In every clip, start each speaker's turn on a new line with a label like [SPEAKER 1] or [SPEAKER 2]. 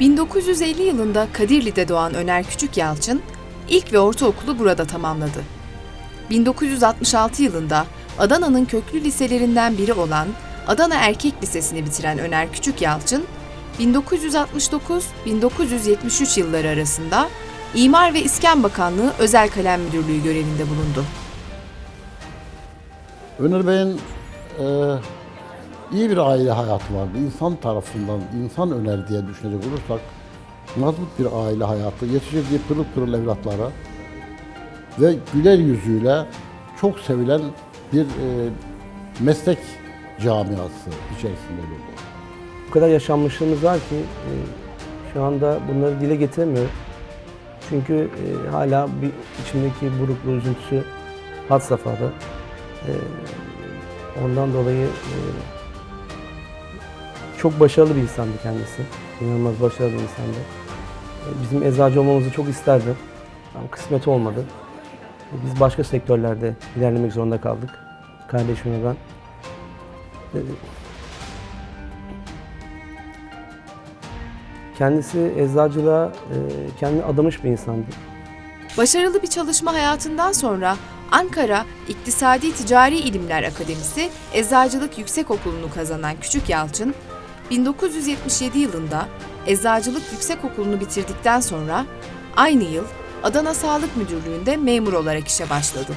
[SPEAKER 1] 1950 yılında Kadirli'de doğan Öner Küçük Yalçın, ilk ve ortaokulu burada tamamladı. 1966 yılında Adana'nın köklü liselerinden biri olan Adana Erkek Lisesi'ni bitiren Öner Küçük Yalçın, 1969-1973 yılları arasında İmar ve İskan Bakanlığı Özel Kalem Müdürlüğü görevinde bulundu.
[SPEAKER 2] Öner Bey'in e, iyi bir aile hayatı vardı. İnsan tarafından, insan öner diye düşünecek olursak mazbut bir aile hayatı, yetiştirdiği pırıl pırıl evlatlara ve güler yüzüyle çok sevilen bir e, meslek camiası içerisinde oldu.
[SPEAKER 3] O kadar yaşanmışlığımız var ki e, şu anda bunları dile getiremiyorum. Çünkü e, hala bir içimdeki burukluğu, üzüntüsü had safhada. E, ondan dolayı e, çok başarılı bir insandı kendisi. İnanılmaz başarılı bir insandı. Bizim eczacı olmamızı çok isterdi. Ama kısmet olmadı. Biz başka sektörlerde ilerlemek zorunda kaldık. Kardeşim ve ben. Kendisi eczacılığa e, kendini adamış bir insandı.
[SPEAKER 1] Başarılı bir çalışma hayatından sonra Ankara İktisadi Ticari İlimler Akademisi Eczacılık Yüksekokulu'nu kazanan Küçük Yalçın, 1977 yılında Eczacılık Yüksekokulu'nu bitirdikten sonra aynı yıl Adana Sağlık Müdürlüğü'nde memur olarak işe başladı.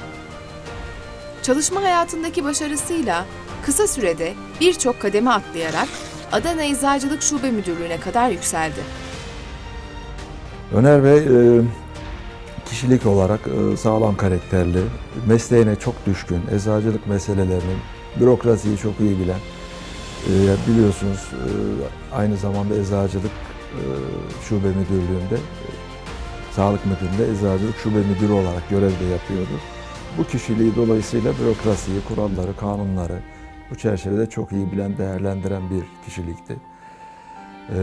[SPEAKER 1] Çalışma hayatındaki başarısıyla kısa sürede birçok kademe atlayarak Adana Eczacılık Şube Müdürlüğü'ne kadar yükseldi.
[SPEAKER 4] Öner Bey e, kişilik olarak e, sağlam karakterli, mesleğine çok düşkün, eczacılık meselelerini, bürokrasiyi çok iyi bilen, e, biliyorsunuz e, aynı zamanda eczacılık e, şube müdürlüğünde, e, sağlık müdürlüğünde eczacılık şube müdürü olarak görevde yapıyordu. Bu kişiliği dolayısıyla bürokrasiyi, kuralları, kanunları bu çerçevede çok iyi bilen, değerlendiren bir kişilikti. Ee,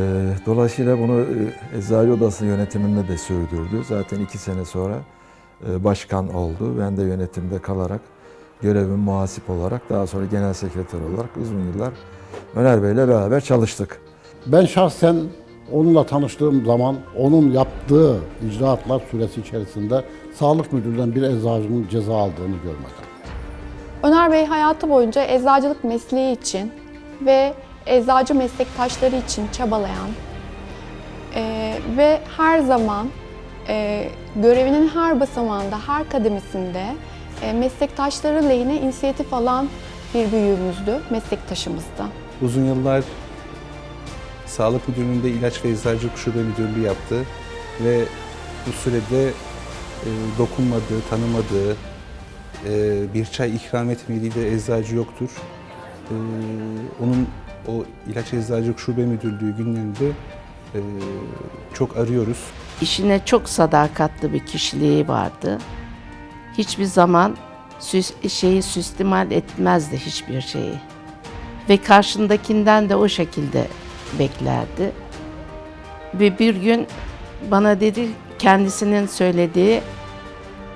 [SPEAKER 4] Dolayısıyla bunu e, Eczacı Odası yönetiminde de sürdürdü. Zaten iki sene sonra e, başkan oldu. Ben de yönetimde kalarak görevim muhasip olarak daha sonra genel sekreter olarak uzun yıllar Öner Bey'le beraber çalıştık.
[SPEAKER 2] Ben şahsen onunla tanıştığım zaman onun yaptığı icraatlar süresi içerisinde sağlık müdüründen bir eczacının ceza aldığını görmedim.
[SPEAKER 5] Öner Bey hayatı boyunca eczacılık mesleği için ve eczacı meslektaşları için çabalayan eee, ve her zaman eee, görevinin her basamağında, her kademesinde eee, meslektaşları lehine inisiyatif alan bir büyüğümüzdü, meslektaşımızdı.
[SPEAKER 6] Uzun yıllar Sağlık Müdürlüğü'nde ilaç ve eczacılık şube müdürlüğü yaptı ve bu sürede e, dokunmadığı, tanımadığı, e, bir çay ikram etmediği de eczacı yoktur. E, onun o ilaç eczacılık şube müdürlüğü günlerinde e, çok arıyoruz.
[SPEAKER 7] işine çok sadakatli bir kişiliği vardı. Hiçbir zaman süs, şeyi süstimal etmezdi hiçbir şeyi. Ve karşındakinden de o şekilde beklerdi. Ve bir gün bana dedi kendisinin söylediği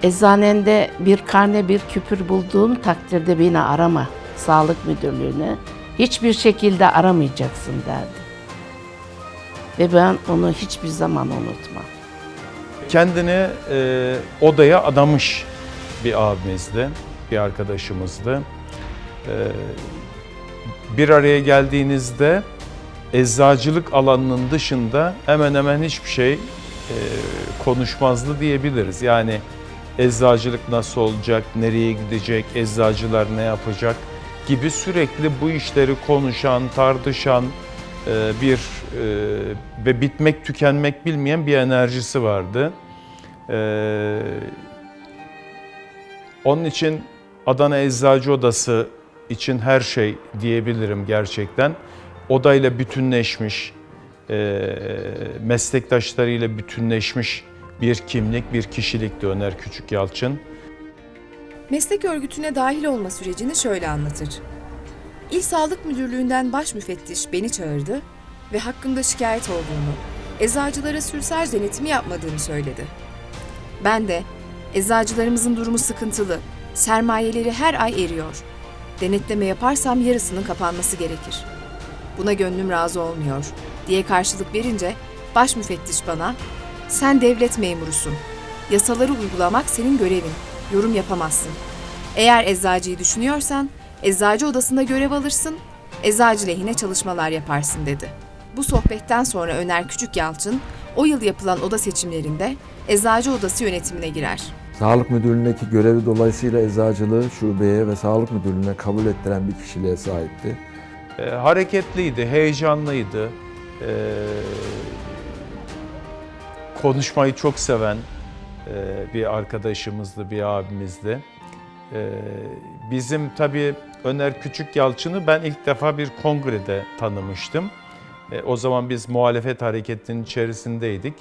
[SPEAKER 7] eczanende bir karne bir küpür bulduğun takdirde beni arama sağlık müdürlüğüne. Hiçbir şekilde aramayacaksın derdi. Ve ben onu hiçbir zaman unutmam.
[SPEAKER 8] kendini e, odaya adamış bir abimizdi, bir arkadaşımızdı. E, bir araya geldiğinizde eczacılık alanının dışında hemen hemen hiçbir şey e, konuşmazdı diyebiliriz. Yani eczacılık nasıl olacak, nereye gidecek, eczacılar ne yapacak gibi sürekli bu işleri konuşan, tartışan e, bir e, ve bitmek tükenmek bilmeyen bir enerjisi vardı. Onun için Adana Eczacı Odası için her şey diyebilirim gerçekten. Odayla bütünleşmiş, e, meslektaşlarıyla bütünleşmiş bir kimlik, bir kişilikti Öner Küçük Yalçın.
[SPEAKER 1] Meslek örgütüne dahil olma sürecini şöyle anlatır. İl Sağlık Müdürlüğü'nden baş müfettiş beni çağırdı ve hakkımda şikayet olduğunu, eczacılara sürsaj denetimi yapmadığını söyledi. Ben de eczacılarımızın durumu sıkıntılı, sermayeleri her ay eriyor. Denetleme yaparsam yarısının kapanması gerekir. Buna gönlüm razı olmuyor diye karşılık verince Baş müfettiş bana, sen devlet memurusun. Yasaları uygulamak senin görevin. Yorum yapamazsın. Eğer eczacıyı düşünüyorsan, eczacı odasında görev alırsın, eczacı lehine çalışmalar yaparsın dedi. Bu sohbetten sonra Öner Küçük Yalçın, o yıl yapılan oda seçimlerinde eczacı odası yönetimine girer.
[SPEAKER 4] Sağlık Müdürlüğü'ndeki görevi dolayısıyla eczacılığı şubeye ve Sağlık Müdürlüğü'ne kabul ettiren bir kişiliğe sahipti.
[SPEAKER 8] E, hareketliydi, heyecanlıydı. E, konuşmayı çok seven e, bir arkadaşımızdı, bir abimizdi. E, bizim tabii Öner Küçük Yalçın'ı ben ilk defa bir kongrede tanımıştım. E, o zaman biz muhalefet hareketinin içerisindeydik.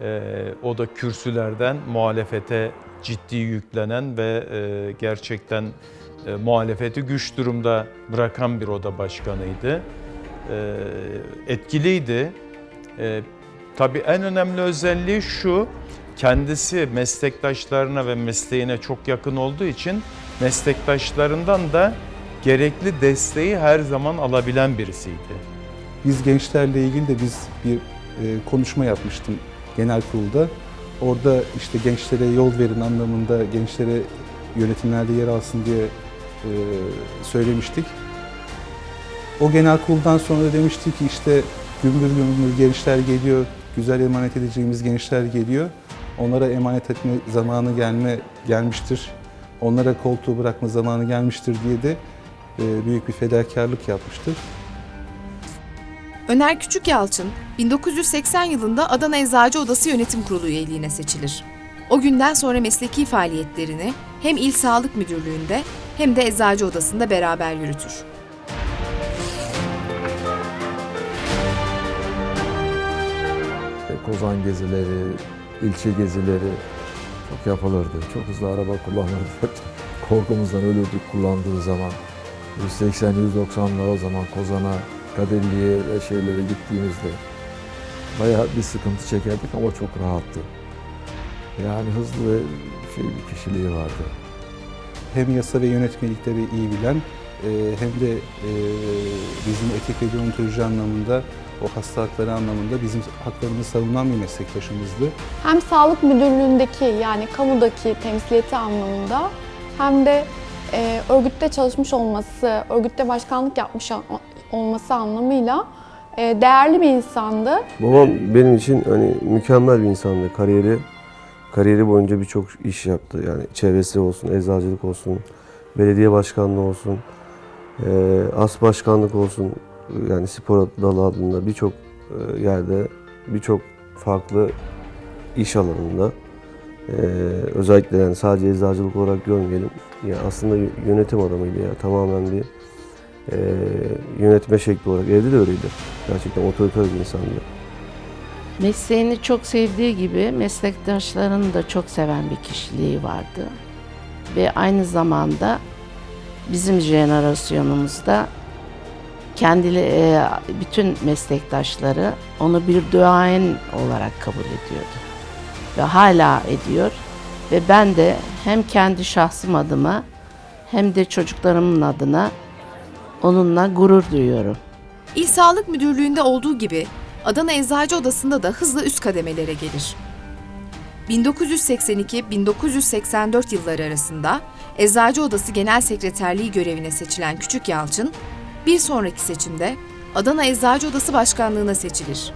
[SPEAKER 8] E, o da kürsülerden muhalefete ciddi yüklenen ve e, gerçekten e, muhalefeti güç durumda bırakan bir oda başkanıydı. E, etkiliydi. E, tabii en önemli özelliği şu, kendisi meslektaşlarına ve mesleğine çok yakın olduğu için meslektaşlarından da gerekli desteği her zaman alabilen birisiydi.
[SPEAKER 6] Biz gençlerle ilgili de biz bir e, konuşma yapmıştım genel kurulda. Orada işte gençlere yol verin anlamında gençlere yönetimlerde yer alsın diye e, söylemiştik. O genel kuruldan sonra demişti ki işte gümbür gümbür gençler geliyor, güzel emanet edeceğimiz gençler geliyor. Onlara emanet etme zamanı gelme gelmiştir. Onlara koltuğu bırakma zamanı gelmiştir diye de e, büyük bir fedakarlık yapmıştır.
[SPEAKER 1] Öner Küçük Yalçın 1980 yılında Adana Eczacı Odası Yönetim Kurulu üyeliğine seçilir. O günden sonra mesleki faaliyetlerini hem İl Sağlık Müdürlüğü'nde hem de Eczacı Odası'nda beraber yürütür.
[SPEAKER 4] Kozan gezileri, ilçe gezileri çok yapılırdı. Çok hızlı araba kullanırdı. Korkumuzdan ölürdük kullandığı zaman. 180-190'la o zaman Kozan'a, Kadelli'ye ve şeylere gittiğimizde bayağı bir sıkıntı çekerdik ama çok rahattı. Yani hızlı ve şey bir kişiliği vardı.
[SPEAKER 6] hem yasa ve yönetmelikleri iyi bilen e, hem de e, bizim etik ve deontoloji anlamında o hasta hakları anlamında bizim haklarımızı savunan bir meslektaşımızdı.
[SPEAKER 5] Hem sağlık müdürlüğündeki yani kamudaki temsiliyeti anlamında hem de e, örgütte çalışmış olması, örgütte başkanlık yapmış olması anlamıyla e, değerli bir insandı.
[SPEAKER 9] Babam benim için hani mükemmel bir insandı. Kariyeri kariyeri boyunca birçok iş yaptı. Yani çevresi olsun, eczacılık olsun, belediye başkanlığı olsun, eee as başkanlık olsun. Yani spor dalı adında birçok e, yerde, birçok farklı iş alanında eee, özellikle yani sadece eczacılık olarak görmeyelim. Ya aslında yönetim adamıydı ya. Tamamen bir eee, yönetme şekli olarak. Evde de öyleydi. Gerçekten otoriter bir insandı.
[SPEAKER 7] Mesleğini çok sevdiği gibi meslektaşlarını da çok seven bir kişiliği vardı. Ve aynı zamanda bizim jenerasyonumuzda kendili e, bütün meslektaşları onu bir duayen olarak kabul ediyordu. Ve hala ediyor. Ve ben de hem kendi şahsım adıma hem de çocuklarımın adına onunla gurur duyuyorum.
[SPEAKER 1] İl Sağlık Müdürlüğü'nde olduğu gibi Adana Eczacı Odası'nda da hızla üst kademelere gelir. 1982-1984 yılları arasında Eczacı Odası Genel Sekreterliği görevine seçilen Küçük Yalçın, bir sonraki seçimde Adana Eczacı Odası Başkanlığı'na seçilir.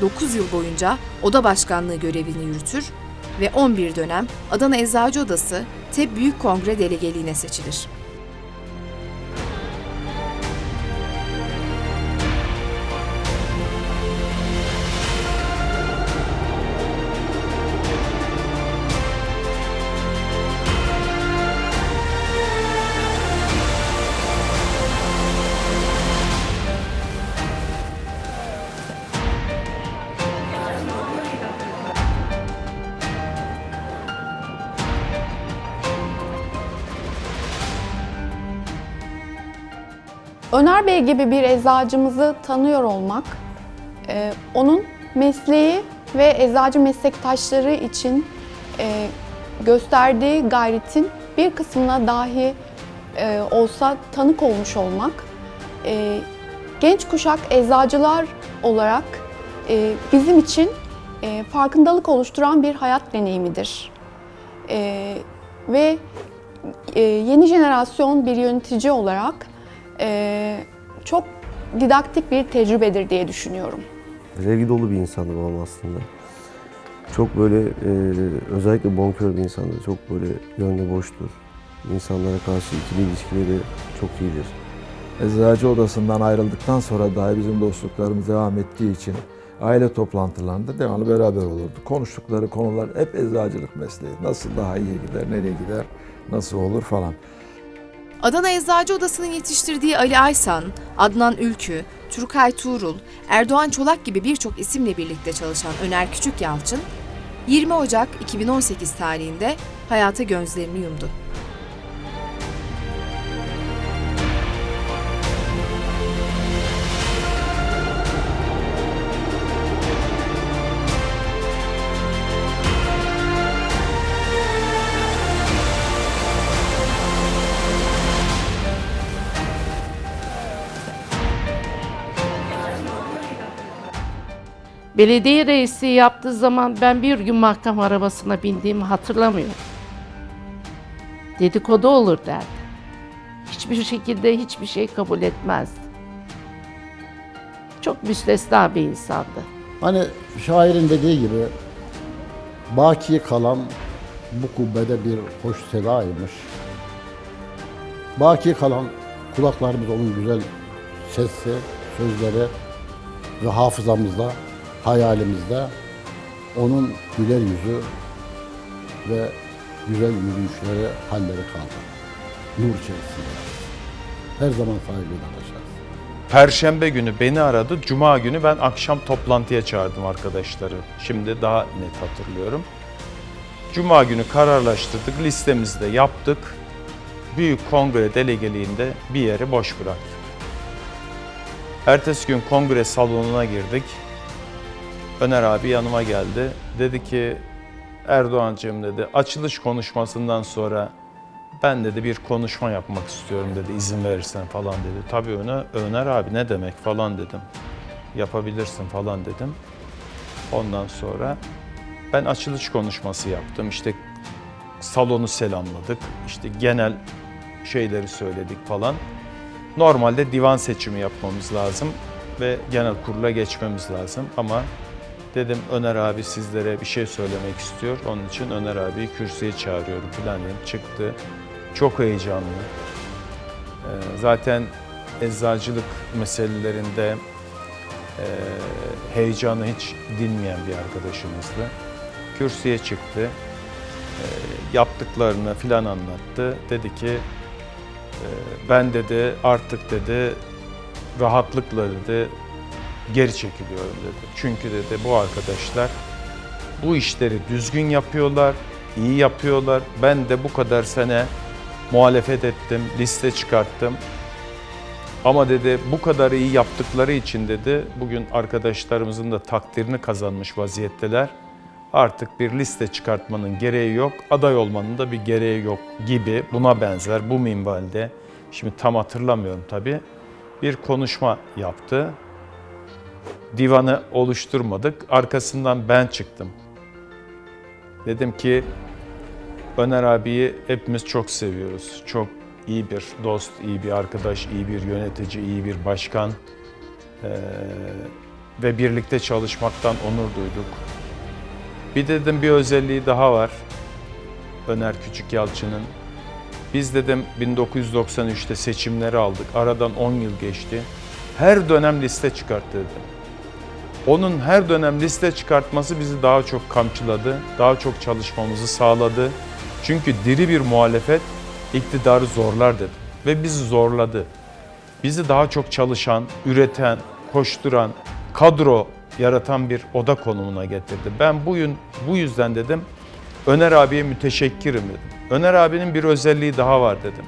[SPEAKER 1] Dokuz yıl boyunca oda başkanlığı görevini yürütür ve 11 dönem Adana Eczacı Odası TEB Büyük Kongre Delegeliğine seçilir.
[SPEAKER 5] Öner Bey gibi bir eczacımızı tanıyor olmak, e, onun mesleği ve eczacı meslektaşları için e, gösterdiği gayretin bir kısmına dahi e, olsa tanık olmuş olmak, genç kuşak eczacılar olarak bizim için farkındalık oluşturan bir hayat deneyimidir. Ve yeni jenerasyon bir yönetici olarak e, çok didaktik bir tecrübedir diye düşünüyorum.
[SPEAKER 9] Sevgi dolu bir insandı babam aslında. Çok böyle e, özellikle bonkör bir insandı. Çok böyle gönlü boştur. İnsanlara karşı ikili ilişkileri çok iyidir.
[SPEAKER 4] Eczacı odasından ayrıldıktan sonra dahi bizim dostluklarımız devam ettiği için aile toplantılarında devamlı beraber olurdu. Konuştukları konular hep eczacılık mesleği. Nasıl daha iyi gider, nereye gider, nasıl olur falan.
[SPEAKER 1] Adana Eczacı Odası'nın yetiştirdiği Ali Aysan, Adnan Ülkü, Turkay Tuğrul, Erdoğan Çolak gibi birçok isimle birlikte çalışan Öner Küçük Yalçın, 20 Ocak 2018 tarihinde hayata gözlerini yumdu.
[SPEAKER 7] Belediye reisi yaptığı zaman ben bir gün mahkeme arabasına bindiğimi hatırlamıyorum. Dedikodu olur derdi. Hiçbir şekilde hiçbir şey kabul etmezdi. Çok müstesna bir insandı.
[SPEAKER 2] Hani şairin dediği gibi baki kalan bu kubbede bir hoş sedaymış. Baki kalan kulaklarımız onun güzel sesi, sözleri ve hafızamızda, hayalimizde onun güler yüzü ve güzel yürüyüşleri, halleri kaldı. Nur içerisinde. Her zaman saygıyla anacağız.
[SPEAKER 8] Perşembe günü beni aradı. Cuma günü ben akşam toplantıya çağırdım arkadaşları. Şimdi daha net hatırlıyorum. Cuma günü kararlaştırdık. Listemizde yaptık. Büyük kongre delegeliğinde bir yeri boş bıraktık. Ertesi gün kongre salonuna girdik. Öner abi yanıma geldi. Dedi ki Erdoğancığım dedi açılış konuşmasından sonra ben dedi bir konuşma yapmak istiyorum dedi izin verirsen falan dedi. Tabii Öner, Öner abi ne demek falan dedim. Yapabilirsin falan dedim. Ondan sonra ben açılış konuşması yaptım. İşte salonu selamladık. İşte genel şeyleri söyledik falan. Normalde divan seçimi yapmamız lazım ve genel kurula geçmemiz lazım ama dedim Öner abi sizlere bir şey söylemek istiyor. Onun için Öner abiyi kürsüye çağırıyorum falan dedim. Çıktı. Çok heyecanlı. Ee, Zaten eczacılık meselelerinde e, heyecanı hiç dinmeyen bir arkadaşımızdı. Kürsüye çıktı. E, Yaptıklarını filan anlattı. Dedi ki e, ben dedi artık dedi rahatlıkla dedi geri çekiliyorum dedi. Çünkü dedi bu arkadaşlar bu işleri düzgün yapıyorlar, iyi yapıyorlar. Ben de bu kadar sene muhalefet ettim, liste çıkarttım. Ama dedi bu kadar iyi yaptıkları için dedi bugün arkadaşlarımızın da takdirini kazanmış vaziyetteler. Artık bir liste çıkartmanın gereği yok, aday olmanın da bir gereği yok gibi buna benzer bu minvalde. Şimdi tam hatırlamıyorum tabii. Bir konuşma yaptı. Divanı oluşturmadık. Arkasından ben çıktım. Dedim ki Öner abiyi hepimiz çok seviyoruz. Çok iyi bir dost, iyi bir arkadaş, iyi bir yönetici, iyi bir başkan. Ee, ve birlikte çalışmaktan onur duyduk. Bir dedim bir özelliği daha var. Öner Küçük Yalçın'ın. Biz dedim 1993'te seçimleri aldık. Aradan 10 yıl geçti. Her dönem liste çıkarttı dedim. Onun her dönem liste çıkartması bizi daha çok kamçıladı, daha çok çalışmamızı sağladı. Çünkü diri bir muhalefet iktidarı zorlar dedi ve bizi zorladı. Bizi daha çok çalışan, üreten, koşturan, kadro yaratan bir oda konumuna getirdi. Ben bugün bu yüzden dedim Öner abiye müteşekkirim dedim. Öner abinin bir özelliği daha var dedim.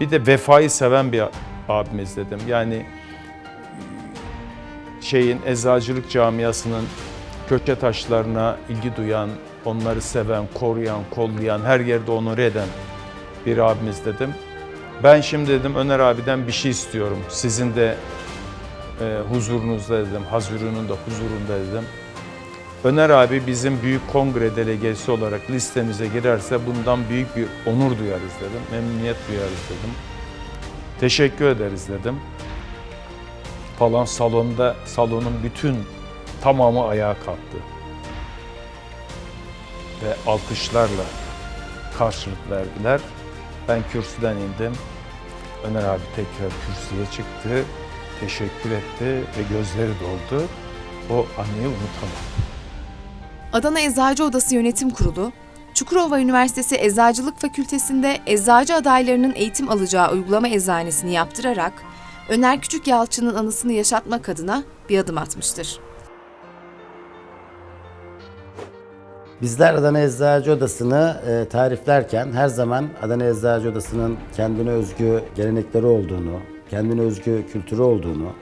[SPEAKER 8] Bir de vefayı seven bir abimiz dedim. Yani şeyin eczacılık camiasının köşe taşlarına ilgi duyan, onları seven, koruyan, kollayan, her yerde onur eden bir abimiz dedim. Ben şimdi dedim Öner abiden bir şey istiyorum. Sizin de e, huzurunuzda dedim, Hazırı'nın da huzurunda dedim. Öner abi bizim büyük kongre delegesi olarak listemize girerse bundan büyük bir onur duyarız dedim. Memnuniyet duyarız dedim. Teşekkür ederiz dedim. Falan salonda, salonun bütün tamamı ayağa kalktı. Ve alkışlarla karşılık verdiler. Ben kürsüden indim. Öner abi tekrar kürsüye çıktı. Teşekkür etti ve gözleri doldu. O anıyı unutamam.
[SPEAKER 1] Adana Eczacı Odası Yönetim Kurulu, Çukurova Üniversitesi Eczacılık Fakültesi'nde eczacı adaylarının eğitim alacağı uygulama eczanesini yaptırarak Öner Küçük Yalçın'ın anısını yaşatmak adına bir adım atmıştır.
[SPEAKER 10] Bizler Adana Eczacı Odası'nı e, tariflerken her zaman Adana Eczacı Odası'nın kendine özgü gelenekleri olduğunu, kendine özgü kültürü olduğunu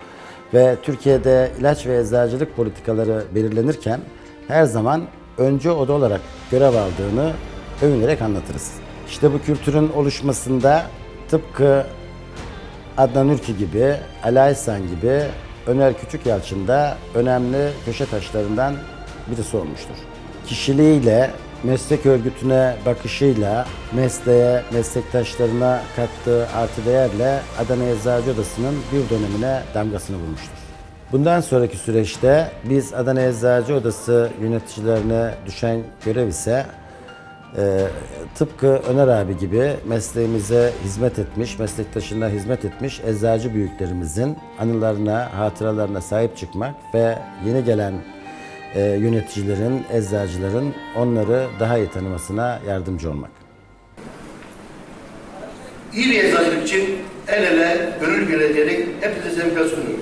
[SPEAKER 10] ve Türkiye'de ilaç ve eczacılık politikaları belirlenirken her zaman öncü oda olarak görev aldığını övünerek anlatırız. İşte bu kültürün oluşmasında tıpkı Adnan Ülkü gibi, Ali Aysan gibi Öner Küçük Yalçın da önemli köşe taşlarından birisi olmuştur. Kişiliğiyle, meslek örgütüne bakışıyla, mesleğe, meslektaşlarına kattığı artı değerle Adana Eczacı Odası'nın bir dönemine damgasını vurmuştur. Bundan sonraki süreçte biz Adana Eczacı Odası yöneticilerine düşen görev ise ee, tıpkı Öner abi gibi mesleğimize hizmet etmiş, meslektaşına hizmet etmiş eczacı büyüklerimizin anılarına, hatıralarına sahip çıkmak ve yeni gelen e, yöneticilerin, eczacıların onları daha iyi tanımasına yardımcı olmak.
[SPEAKER 11] İyi bir eczacılık için el ele, gönül göre diyerek hepinize sevgiler sunuyorum.